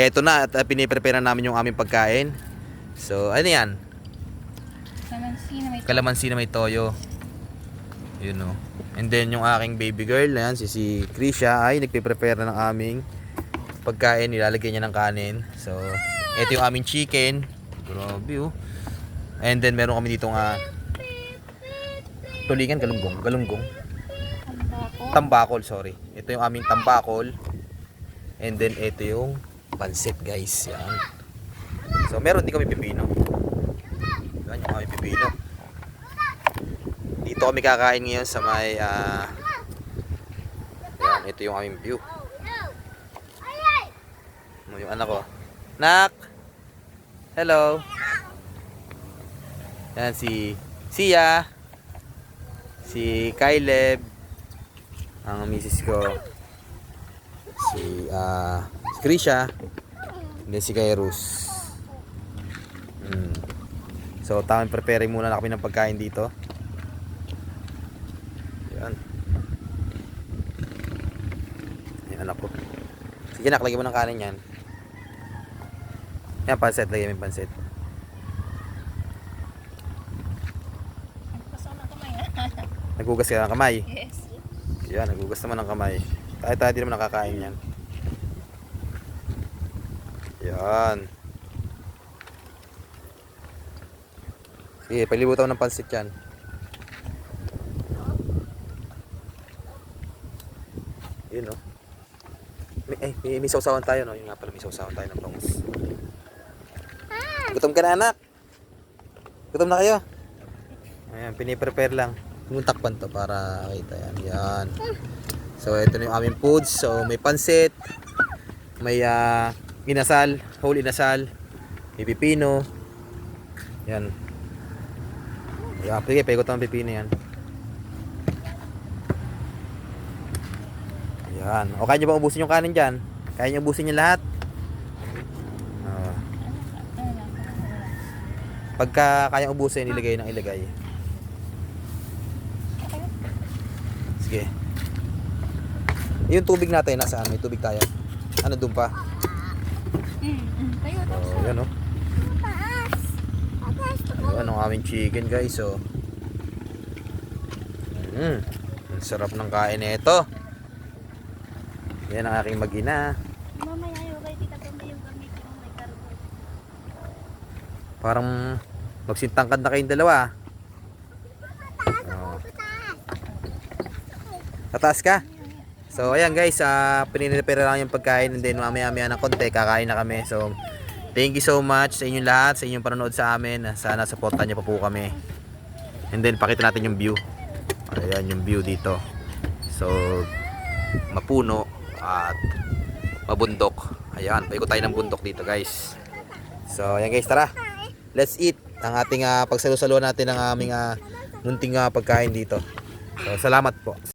Eto na, at uh, piniprepare na namin yung aming pagkain. So, ano yan? Kalamansi na may Kalamansi na may toyo. Yun o. And then yung aking baby girl, ayan, si si Krisha ay nagpe-prepare na ng aming pagkain. Nilalagay niya ng kanin. So, ito yung aming chicken. Grabe oh. And then meron kami dito nga tulingan, galunggong. Galunggong. tambako. Tambakol, sorry. Ito yung aming tambakol. And then ito yung pansit, guys. Yan. So, meron din kami pipino. Yan yung aming pipino. Dito kami kakain ngayon sa may ah Yan, ito yung aming view. Yung anak ko? Nak! Hello! Yan si Sia. Si Kyleb ang misis ko si ah si Krisha. And then si Kairus mm. so tamang prepare muna na kami ng pagkain dito. Yan. Yan anak ko sige nak lagyan mo ng kanin yan. Yan pansit. Lagyan mo yung pansit. Nagugas ka ng kamay? Yes. yan nagugas naman ng kamay. Tayo tayo di naman nakakain yan yan. Sige palibutan mo ng pansit yan. Yun no? May, ay, may, may sausawan tayo no? Yun nga pala may sausawan tayo ng bangus. Gutom ka na anak! Gutom na kayo? Ayan piniprepare lang. Yung takpan to para kita yan. Yan. So ito na yung aming foods. So may pansit may ah, inasal whole inasal. Pipino yan. Yan sige paikot ang pipino yan. Yan. O kaya nyo ba ubusin yung kanin dyan? Kaya nyo ubusin yung lahat? Lang. pagka kaya ubusin ilagay ng ilagay. Sige. Yung tubig natin nasaan? May tubig tayo. Ano dun pa. Tayo, tayo. Oh, yan oh. Ayan ang aming chicken guys oh. Mm, ang sarap ng kain nito. Yan ang aking mag-ina. Mamaya yung kay tita Pembe yung gamit yung may kargo. Parang magsintangkad na kayong dalawa. Oh. Tataas ka? So ayan guys, uh, pininipira lang yung pagkain and then mamaya maya ng konti kakain na kami. So thank you so much sa inyong lahat, sa inyong panonood sa amin. Sana supportan niyo pa po kami. And then pakita natin yung view. Ayan yung view dito. So mapuno at mabundok. Ayan, paikot tayo ng bundok dito guys. So ayan guys, tara. Let's eat ang ating uh, pagsalusaluan natin ng aming uh, munting ah, pagkain dito. So salamat po.